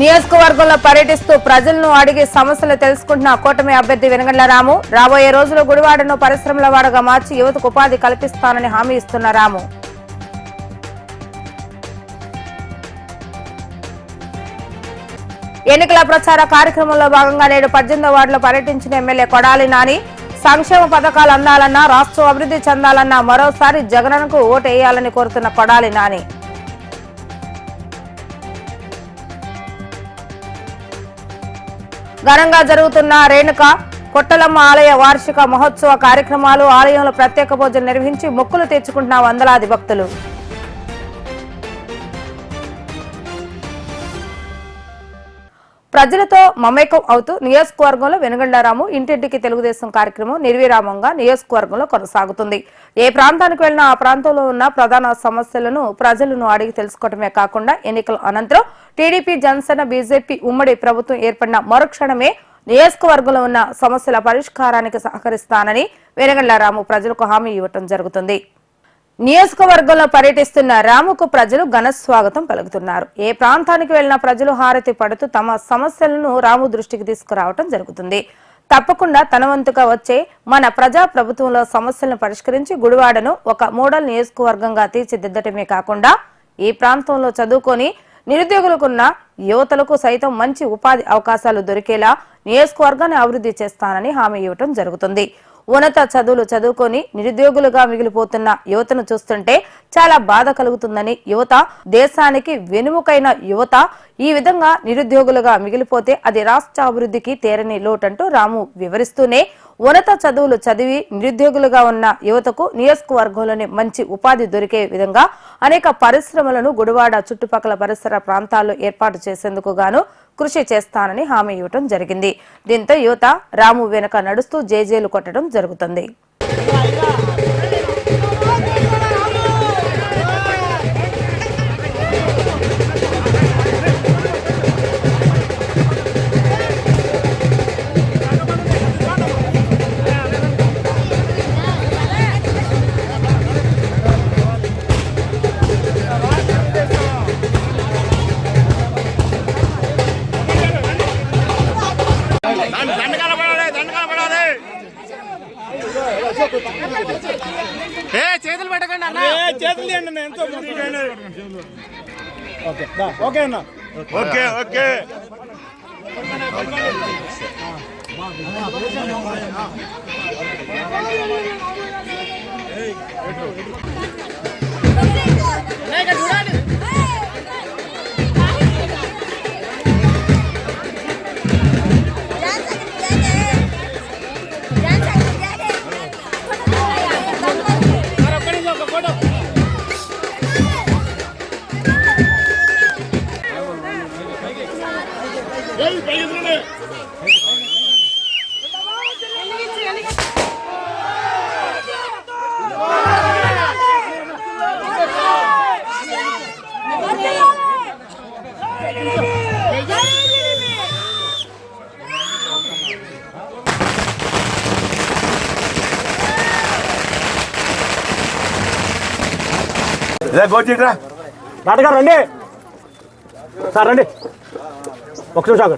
నియోజకవర్గంలో పర్యటిస్తూ ప్రజలను అడిగి సమస్యలు తెలుసుకుంటున్న కూటమి అభ్యర్థి వెనగండ్ల రాము. రాబోయే రోజుల్లో గుడివాడను పరిశ్రమల వాడగా మార్చి యువతకు ఉపాధి కల్పిస్తానని హామీ ఇస్తున్న రాము. ఎన్నికల ప్రచార కార్యక్రమంలో భాగంగా నేడు పద్దెనిమిదో వార్డులో పర్యటించిన ఎమ్మెల్యే కొడాలి నాని. సంక్షేమ పథకాలు అందాలన్నా రాష్ట్రం అభివృద్ధి చెందాలన్నా మరోసారి జగనన్నకు ఓటేయాలని కోరుతున్న కొడాలి నాని. ఘనంగా జరుగుతున్న రేణుక కొట్టలమ్మ ఆలయ వార్షిక మహోత్సవ కార్యక్రమాలు ఆలయంలో ప్రత్యేక పూజలు నిర్వహించి మొక్కులు తీర్చుకుంటున్న వందలాది భక్తులు. ప్రజలతో మమేకం అవుతూ నియోజకవర్గంలో వెనుగండారాము ఇంటింటికి తెలుగుదేశం కార్యక్రమం నిర్విరామంగా నియోజకవర్గంలో కొనసాగుతుంది. ఏ ప్రాంతానికి వెళ్ళినా ఆ ప్రాంతంలో ఉన్న ప్రధాన సమస్యలను ప్రజలను అడిగి తెలుసుకోవడమే కాకుండా ఎన్నికల అనంతరం టీడీపీ జనసేన బీజేపీ ఉమ్మడి ప్రభుత్వం ఏర్పడిన మరుక్షణమే నియోజకవర్గంలో ఉన్న సమస్యల పరిష్కారానికి సహకరిస్తానని వెనుగండారాము ప్రజలకు హామీ ఇవ్వటం జరుగుతుంది. నియోజకవర్గంలో పర్యటిస్తున్న రాముకు ప్రజలు ఘన స్వాగతం పలుకుతున్నారు. ఏ ప్రాంతానికి వెళ్ళిన ప్రజలు హారతి పడుతూ తమ సమస్యలను రాము దృష్టికి తీసుకురావటం జరుగుతుంది. తప్పకుండా తన వంతుగా వచ్చే మన ప్రజా ప్రభుత్వంలో సమస్యలను పరిష్కరించి గుడివాడను ఒక మోడల్ నియోజకవర్గంగా తీర్చిదిద్దటమే కాకుండా ఈ ప్రాంతంలో చదువుకొని నిరుద్యోగులకున్న యువతలకు సైతం మంచి ఉపాధి అవకాశాలు దొరికేలా నియోజకవర్గాన్ని అభివృద్ధి చేస్తానని హామీ ఇవ్వటం జరుగుతుంది. ఉన్నత చదువులు చదువుకొని నిరుద్యోగులుగా మిగిలిపోతున్న యువతను చూస్తుంటే చాలా బాధ కలుగుతుందని యువత దేశానికి వెనుముకైన యువత ఈ విధంగా నిరుద్యోగులుగా మిగిలిపోతే అది రాష్ట్ర అభివృద్ధికి తేరని లోటంటూ రాము వివరిస్తూనే ఉన్నత చదువులు చదివి నిరుద్యోగులుగా ఉన్న యువతకు నియోజకవర్గంలోని మంచి ఉపాధి దొరికే విధంగా అనేక పరిశ్రమలను గుడివాడ చుట్టుపక్కల పరిసర ప్రాంతాల్లో ఏర్పాటు చేసేందుకు గాను కృషి చేస్తానని హామీ ఇవ్వటం జరిగింది. దీంతో యువత రాము వెనుక నడుస్తూ జేజేలు కొట్టడం జరుగుతుంది. అన్న, ఎంతో ఓకే ఓకే అన్న ఓకే ఓకే ఇలా గోచిట్రా నాటగారు రండి. సార్ రండి. ఒక నిమిషం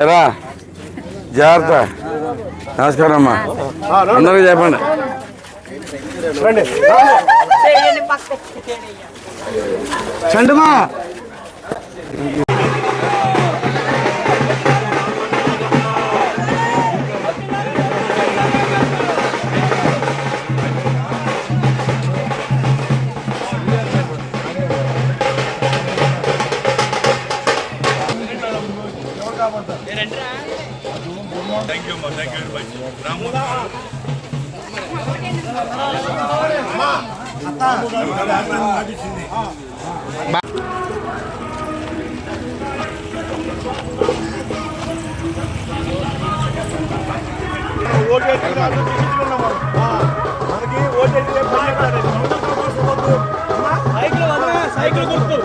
రా. జాగ్రత్త. నమస్కారం అమ్మా. అందరికీ చెప్పండి. చండమా. మనకి ఓటేసి సైకిల్ సైకిల్ గుర్తు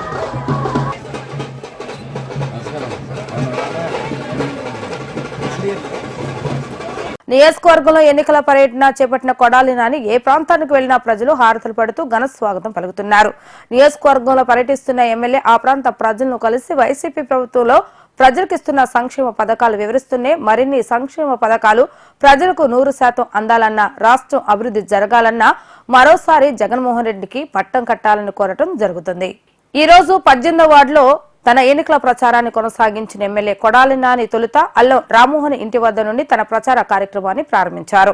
నియోజకవర్గంలో ఎన్నికల పర్యటన చేపట్టిన కొడాలి నాని ఏ ప్రాంతానికి వెళ్ళినా ప్రజలు హారతలు పడుతూ ఘన స్వాగతం పలుకుతున్నారు. నియోజకవర్గంలో పర్యటిస్తున్న ఎమ్మెల్యే ఆ ప్రాంత ప్రజలను కలిసి వైసీపీ ప్రభుత్వంలో ప్రజలకు ఇస్తున్న సంక్షేమ పథకాలు వివరిస్తూనే మరిన్ని సంక్షేమ పథకాలు ప్రజలకు నూరు శాతం అందాలన్నా రాష్ట్రం అభివృద్ధి జరగాలన్నా మరోసారి జగన్మోహన్ రెడ్డికి పట్టం కట్టాలని కోరటం జరుగుతుంది. ఈ రోజు పద్దెనిమిదో వార్డులో తన ఎన్నికల ప్రచారాన్ని కొనసాగించిన ఎమ్మెల్యే కొడాలి నాని తొలుత అల్లం రామ్మోహన్ ఇంటి వద్ద నుండి తన ప్రచార కార్యక్రమాన్ని ప్రారంభించారు.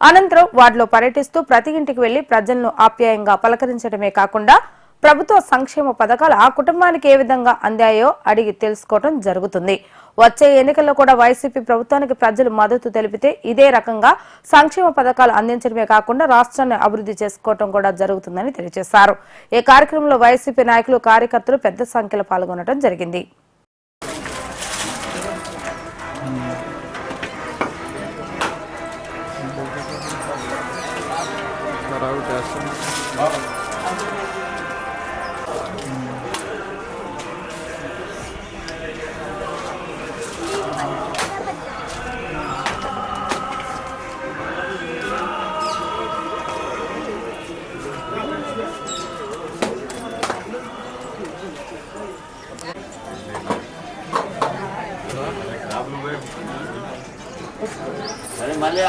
అనంతరం వార్డులో పర్యటిస్తూ ప్రతి ఇంటికి వెళ్ళి ప్రజలను ఆప్యాయంగా పలకరించడమే కాకుండా ప్రభుత్వ సంక్షేమ పథకాలు ఆ కుటుంబానికి ఏ విధంగా అందాయో అడిగి తెలుసుకోవడం జరుగుతుంది. వచ్చే ఎన్నికల్లో కూడా వైసీపీ ప్రభుత్వానికి ప్రజలు మద్దతు తెలిపితే ఇదే రకంగా సంక్షేమ పథకాలు అందించడమే కాకుండా రాష్ట్రాన్ని అభివృద్ధి చేసుకోవడం కూడా జరుగుతుందని తెలియజేశారు. ఈ కార్యక్రమంలో వైసీపీ నాయకులు కార్యకర్తలు పెద్ద సంఖ్యలో పాల్గొనడం జరిగింది.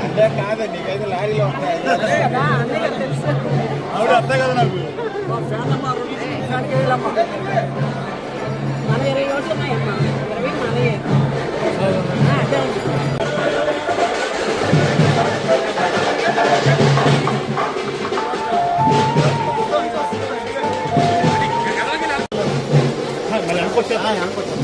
అంటే కాదండి నీకైతే లారీలో ఉంటాయి ఆవిడ అర్థం కదా నాకు మన ఇరవై ఓట్లు ఉన్నాయమ్మా ఇరవై మనయే ఆ, అదే ఉంది. మళ్ళీ అనుకొచ్చా అనుకోవచ్చు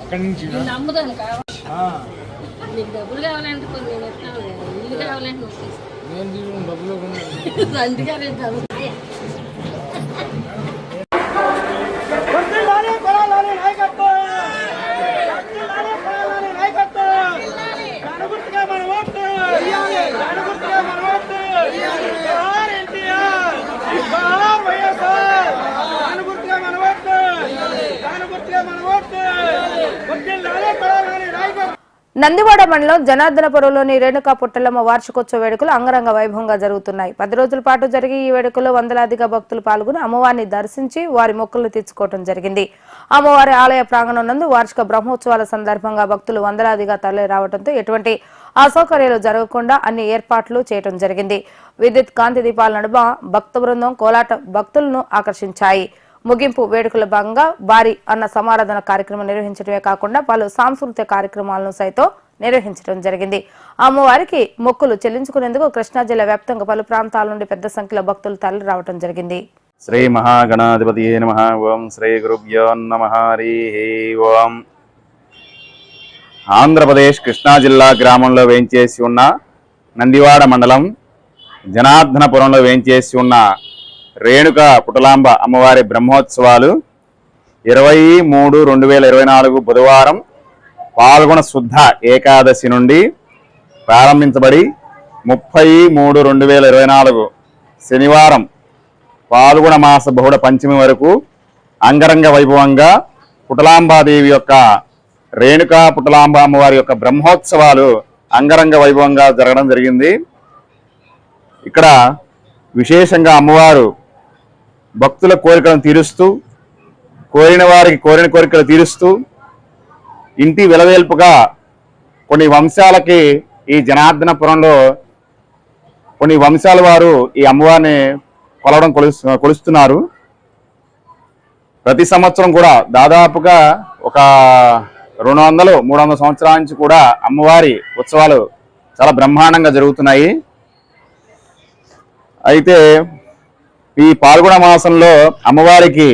అక్కడి నుంచి నిన్ను నమ్ముదాను కావాలి నీకు డబ్బులు కావాలంటే కొన్ని నేను ఇస్తాను ఇల్లు కావాలంటే నువ్వు తీసుకో. అందుకే నందివాడ మండలం జనార్దనపురంలోని రేణుకా పుట్టలమ్మ వార్షికోత్సవ వేడుకలు అంగరంగ వైభవంగా జరుగుతున్నాయి. పది రోజుల పాటు జరిగే ఈ వేడుకలో వందలాదిగా భక్తులు పాల్గొని అమ్మవారిని దర్శించి వారి మొక్కులు తీర్చుకోవడం జరిగింది. అమ్మవారి ఆలయ ప్రాంగణం నందు వార్షిక బ్రహ్మోత్సవాల సందర్భంగా భక్తులు వందలాదిగా తరలి రావడంతో ఎటువంటి అసౌకర్యాలు జరగకుండా అన్ని ఏర్పాట్లు చేయడం జరిగింది. విద్యుత్ కాంతి దీపాల నడుమ భక్త బృందం కోలాట భక్తులను ఆకర్షించాయి. ముగింపు వేడుకల భాగంగా భారీ అన్న సమారాధన కార్యక్రమం నిర్వహించడమే కాకుండా పలు సాంస్కృతిక కార్యక్రమాలను సైతం నిర్వహించడం జరిగింది. అమ్మవారికి మొక్కులు చెల్లించుకునేందుకు కృష్ణా జిల్లా వ్యాప్తంగా పలు ప్రాంతాల నుండి పెద్ద సంఖ్యలో భక్తులు తరలి రావడం జరిగింది. శ్రీ మహాగణాధిపతి నమ. ఓం శ్రీ గురుభ్యో నమ. హరి ఓం. ఆంధ్రప్రదేశ్ కృష్ణా జిల్లా గ్రామంలో వేయించేసి ఉన్న నందివాడ మండలం జనార్దనపురంలో వేయించేసి ఉన్న రేణుక పుటలాంబ అమ్మవారి బ్రహ్మోత్సవాలు ఇరవై మూడు రెండు వేల ఇరవై నాలుగు బుధవారం పాల్గొన శుద్ధ ఏకాదశి నుండి ప్రారంభించబడి ముప్పై మూడు రెండు వేల ఇరవై నాలుగు శనివారం పాల్గొన మాస బహుళ పంచమి వరకు అంగరంగ వైభవంగా పుటలాంబాదేవి యొక్క రేణుకా పుటలాంబ అమ్మవారి యొక్క బ్రహ్మోత్సవాలు అంగరంగ వైభవంగా జరగడం జరిగింది. ఇక్కడ విశేషంగా అమ్మవారు భక్తుల కోరికలను తీరుస్తూ కోరిన వారికి కోరిన కోరికలు తీరుస్తూ ఇంటి విలవేల్పుగా కొన్ని వంశాలకి ఈ జనార్దనపురంలో కొన్ని వంశాల వారు ఈ అమ్మవారిని కొలవడం కొలుస్తు కొలుస్తున్నారు. ప్రతి సంవత్సరం కూడా దాదాపుగా ఒక రెండు వందలు మూడు వందల సంవత్సరాల నుంచి కూడా అమ్మవారి ఉత్సవాలు చాలా బ్రహ్మాండంగా జరుగుతున్నాయి. అయితే ఈ పాల్గొన మాసంలో అమ్మవారికి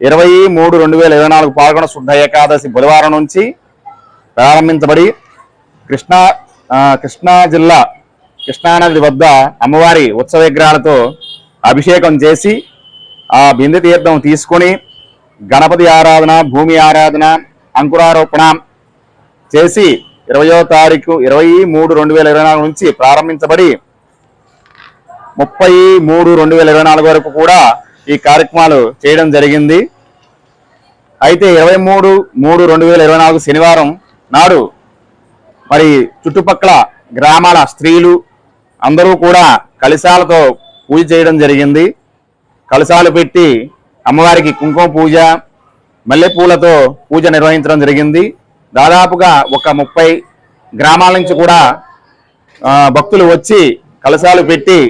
ఇరవై మూడు రెండు వేల ఇరవై నాలుగు పాల్గొన శుద్ధ ఏకాదశి బుధవారం నుంచి ప్రారంభించబడి కృష్ణా కృష్ణా జిల్లా కృష్ణానది వద్ద అమ్మవారి ఉత్సవ విగ్రహాలతో అభిషేకం చేసి ఆ బిందు తీర్థం తీసుకొని గణపతి ఆరాధన భూమి ఆరాధన అంకురారోపణ చేసి ఇరవయో తారీఖు ఇరవై మూడు రెండు వేల ఇరవై నాలుగు నుంచి ప్రారంభించబడి ముప్పై మూడు రెండు వేల ఇరవై నాలుగు వరకు కూడా ఈ కార్యక్రమాలు చేయడం జరిగింది. అయితే ఇరవై మూడు మూడు రెండు వేల ఇరవై నాలుగు శనివారం నాడు మరి చుట్టుపక్కల గ్రామాల స్త్రీలు అందరూ కూడా కలశాలతో పూజ చేయడం జరిగింది. కలశాలు పెట్టి అమ్మవారికి కుంకుమ పూజ మల్లెపూలతో పూజ నిర్వహించడం జరిగింది. దాదాపుగా ఒక ముప్పై గ్రామాల నుంచి కూడా భక్తులు వచ్చి కలశాలు పెట్టి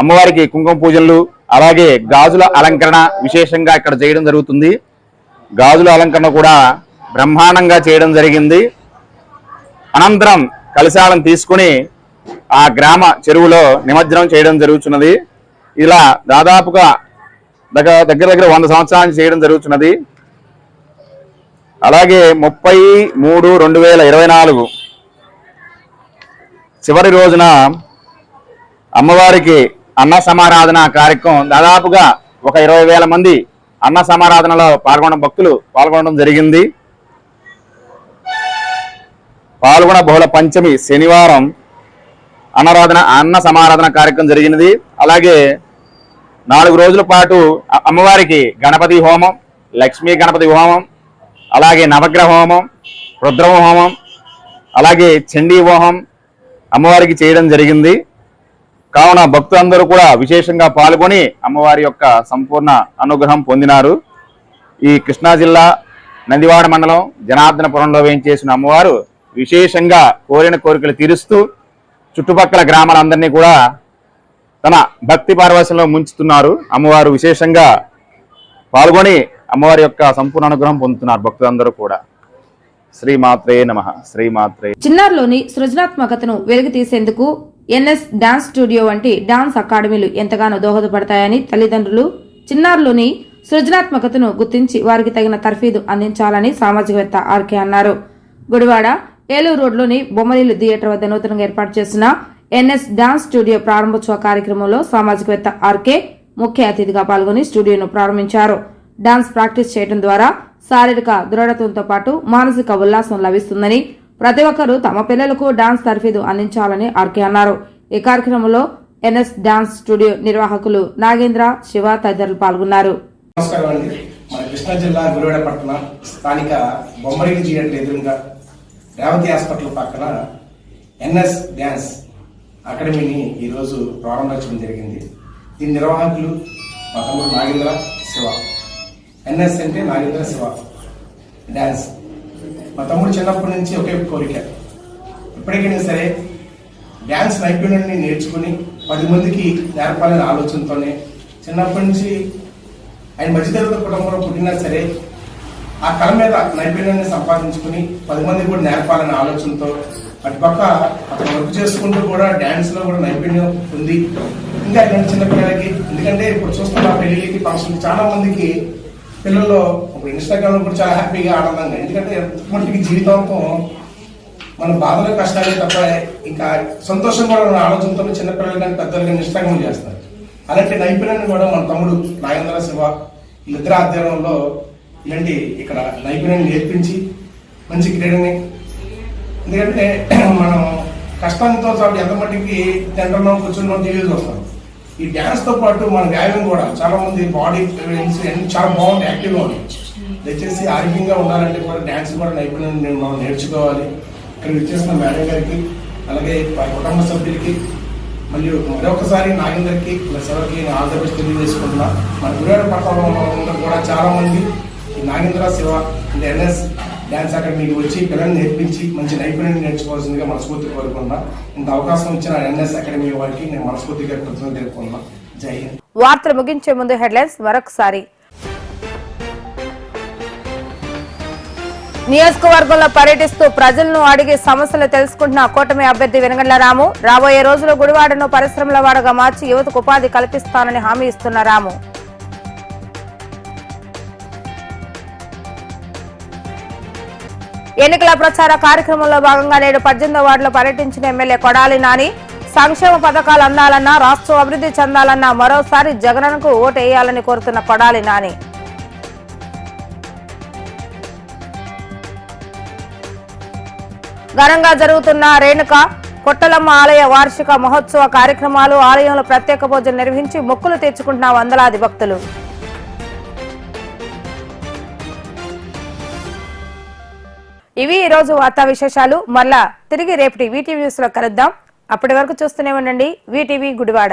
అమ్మవారికి కుంకుమ పూజలు అలాగే గాజుల అలంకరణ విశేషంగా ఇక్కడ చేయడం జరుగుతుంది. గాజుల అలంకరణ కూడా బ్రహ్మాండంగా చేయడం జరిగింది. అనంతరం కలశాలను తీసుకుని ఆ గ్రామ చెరువులో నిమజ్జనం చేయడం జరుగుతున్నది. ఇలా దాదాపుగా దగ్గర దగ్గర దగ్గర వంద సంవత్సరాల నుంచి చేయడం జరుగుతున్నది. అలాగే ముప్పై మూడు రెండు వేల ఇరవై నాలుగు చివరి రోజున అమ్మవారికి అన్న సమారాధన కార్యక్రమం దాదాపుగా ఒక ఇరవై వేల మంది అన్న సమారాధనలో పాల్గొన్న భక్తులు పాల్గొనడం జరిగింది. పాల్గొన బహుళ పంచమి శనివారం అన్నరాధన అన్న సమారాధన కార్యక్రమం జరిగినది. అలాగే నాలుగు రోజుల పాటు అమ్మవారికి గణపతి హోమం లక్ష్మీ గణపతి హోమం అలాగే నవగ్రహ హోమం రుద్రమ హోమం అలాగే చండీ హోమం అమ్మవారికి చేయడం జరిగింది. కావున భక్తులందరూ కూడా విశేషంగా పాల్గొని అమ్మవారి యొక్క సంపూర్ణ అనుగ్రహం పొందినారు. ఈ కృష్ణా జిల్లా నందివాడ మండలం జనార్దనపురంలో వేయించేసిన అమ్మవారు విశేషంగా కోరిన కోరికలు తీరుస్తూ చుట్టుపక్కల గ్రామాలందరినీ కూడా తన భక్తి పార్వశంలో ముంచుతున్నారు. అమ్మవారు విశేషంగా పాల్గొని అమ్మవారి యొక్క సంపూర్ణ అనుగ్రహం పొందుతున్నారు భక్తులందరూ కూడా. శ్రీమాత్రే నమ. శ్రీమాత్రే చిన్నారులోని సృజనాత్మకతను వెలికి తీసేందుకు ఎన్ఎస్ డాన్స్ స్టూడియో వంటి డాన్స్ అకాడమీలు ఎంతగానో దోహదపడతాయని తల్లిదండ్రులు చిన్నారులోని సృజనాత్మకతను గుర్తించి వారికి తగిన తర్ఫీదు అందించాలని సామాజికవేత్త ఆర్కే అన్నారు. గుడివాడ ఏలూరు రోడ్లోని బొమ్మలీలు థియేటర్ వద్ద నూతనంగా ఏర్పాటు చేసిన ఎన్ఎస్ డాన్స్ స్టూడియో ప్రారంభోత్సవ కార్యక్రమంలో సామాజికవేత్త ఆర్కే ముఖ్య అతిథిగా పాల్గొని స్టూడియోను ప్రారంభించారు. డాన్స్ ప్రాక్టీస్ చేయడం ద్వారా శారీరక దృఢత్వంతో పాటు మానసిక ఉల్లాసం లభిస్తుందని ప్రతి ఒక్కరూ తమ పిల్లలకు డాన్స్ తర్ఫీదు అందించాలని ఆర్కే అన్నారు. ఈ కార్యక్రమంలో ఎన్ఎస్ డాన్స్ స్టూడియో నిర్వాహకులు నాగేంద్ర శివ తదితరులు పాల్గొన్నారు. నమస్కారం అండి. మన కృష్ణా జిల్లా గురువాడ పట్టణ స్థానిక బొమ్మరిల్లి థియేటర్ ఎదురుగా రేవతి హాస్పిటల్ పక్కన ఎన్ఎస్ డ్యాన్స్ అకాడమీని ఈరోజు ప్రారంభించడం జరిగింది. దీని నిర్వాహకులు మా తమ్ముడు నాగేంద్ర శివ. ఎన్ఎస్ అంటే నాగేంద్ర శివ. డ్యాన్స్ మా తమ్ముడు చిన్నప్పటి నుంచి ఒకే కోరిక. ఎప్పటికైనా సరే డ్యాన్స్ నైపుణ్యాన్ని నేర్చుకుని పది మందికి నేర్పాలనే ఆలోచనతోనే చిన్నప్పటి నుంచి ఆయన మధ్యతరగతి కుటుంబంలో పుట్టినా సరే ఆ కళ మీద నైపుణ్యాన్ని సంపాదించుకుని పది మందికి కూడా నేర్పాలనే ఆలోచనతో అటుపక్క అతను వర్క్ చేసుకుంటూ కూడా డ్యాన్స్లో కూడా నైపుణ్యం ఉంది. ఇంకా ఇలాంటి చిన్నపిల్లలకి ఎందుకంటే ఇప్పుడు చూస్తున్న పెళ్ళికి ఫంక్షన్ చాలా మందికి పిల్లల్లో ఇప్పుడు ఇన్స్టాగ్రామ్లో కూడా చాలా హ్యాపీగా ఆనందంగా ఎందుకంటే ఎంతమందికి జీవితాంతం మన బాధలు కష్టాలే తప్ప ఇంకా సంతోషం కూడా ఉన్న ఆలోచనతో చిన్నపిల్లలు కానీ పెద్దలు కానీ ఇన్స్టాగ్రామ్ చేస్తారు. అలాంటి నైపుణ్యాన్ని కూడా మన తమ్ముడు నాగేంద్ర శివ వీళ్ళిద్దరి ఆధ్వర్యంలో ఇలాంటి ఇక్కడ నైపుణ్యాన్ని నేర్పించి మంచి క్రీడని ఎందుకంటే మనం కష్టంతో ఎంత మట్టికి తింటున్నాం కూర్చున్నాం టీవీ చూస్తాం ఈ డ్యాన్స్తో పాటు మన వ్యాయామం కూడా చాలా మంది బాడీ అన్ని చాలా బాగుంది యాక్టివ్గా ఉంది దయచేసి ఆరోగ్యంగా ఉండాలంటే కూడా డ్యాన్స్ కూడా నైపుణ్యం నేను మనం నేర్చుకోవాలి. ఇక్కడ విచ్చేసిన మేడం గారికి అలాగే కుటుంబ సభ్యులకి మళ్ళీ మరొకసారి నాగేందర్కి ప్లస్ ఎవరికి నేను ఆల్ ద బెస్ట్ తెలియజేసుకుంటున్నా. మన గుడివాడ పట్టణంలో కూడా చాలా మంది. నాగేంద్ర శివ అంటే ఎన్ఎస్ డ్యాన్స్ అకాడమీకి వచ్చి పిల్లల్ని నేర్పించి మంచి నైపుణ్యం నేర్చుకోవాల్సిందిగా మనస్ఫూర్తి కోరుకుంటున్నా. ఇంత అవకాశం ఇచ్చిన ఎన్ఎస్ అకాడమీ వారికి నేను మనస్ఫూర్తిగా కృతజ్ఞత తెలుపుకున్నా జై హింద్. వార్తలు ముగించే ముందు హెడ్లైన్స్ మరొకసారి. నియోజకవర్గంలో పర్యటిస్తూ ప్రజలను అడిగి సమస్యలు తెలుసుకుంటున్న కూటమి అభ్యర్థి వెనగండ్ల రాము. రాబోయే రోజుల్లో గుడివాడను పరిశ్రమల వాడగా మార్చి యువతకు ఉపాధి కల్పిస్తానని హామీ ఇస్తున్న రాము. ఎన్నికల ప్రచార కార్యక్రమంలో భాగంగా నేడు పద్దెనిమిదో వార్డులో పర్యటించిన ఎమ్మెల్యే కొడాలి నాని సంక్షేమ పథకాలు అందాలన్నా రాష్ట్రం అభివృద్ధి చెందాలన్నా మరోసారి జగనన్నకు ఓటేయాలని కోరుతున్న కొడాలి నాని. ఘనంగా జరుగుతున్న రేణుక కొట్టలమ్మ ఆలయ వార్షిక మహోత్సవ కార్యక్రమాలు ఆలయంలో ప్రత్యేక పూజలు నిర్వహించి మొక్కులు తెచ్చుకుంటున్న వందలాది భక్తులు. ఇవి ఈ రోజు వార్తా విశేషాలు. మళ్ళా తిరిగి రేపటి వీటీవీ న్యూస్లో కలుద్దాం. అప్పటి వరకు చూస్తూనే ఉండండి. వీటీవీ గుడివాడ.